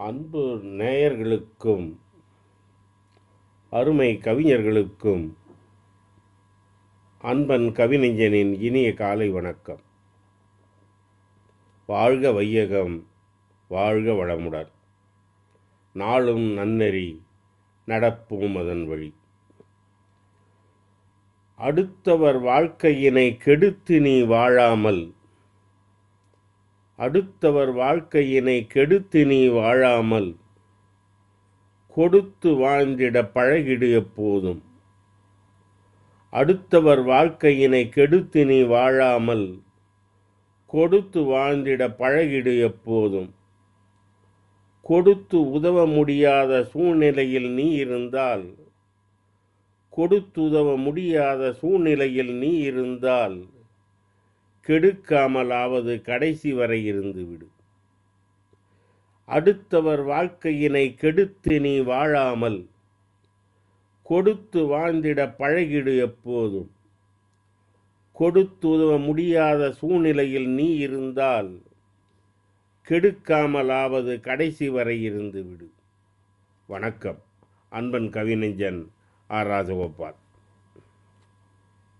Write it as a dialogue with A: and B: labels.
A: அன்பு நேயர்களுக்கும் அருமை கவிஞர்களுக்கும் அன்பன் கவிநெஞ்சனின் இனிய காலை வணக்கம். வாழ்க வையகம் வாழ்க வளமுடன். நாளும் நன்னெறி நடப்போம் அதன் வழி. அடுத்தவர் வாழ்க்கையினை கெடுத்து நீ வாழாமல் அடுத்தவர் வாழ்க்கையினை கெடுத்து நீ வாழாமல் கொடுத்து வாழ்ந்திட பழகிடு எப்போதும். அடுத்தவர் வாழ்க்கையினை கெடுத்து நீ வாழாமல் கொடுத்து வாழ்ந்திட பழகிடு எப்போதும். கொடுத்து உதவ முடியாத சூழ்நிலையில் நீ இருந்தால் கொடுத்துதவ முடியாத சூழ்நிலையில் நீ இருந்தால் கெடுக்காமலாவது கடைசி வரை இருந்து விடு. அடுத்தவர் வாழ்க்கையினை கெடுத்து நீ வாழாமல் கொடுத்து வாழ்ந்திட பழகிடு எப்போதும். கொடுத்து உதவ முடியாத சூழ்நிலையில் நீ இருந்தால் கெடுக்காமலாவது கடைசி வரை இருந்து விடு. வணக்கம். அன்பன் கவிநெஞ்சன் ஆர். ராஜகோபால்.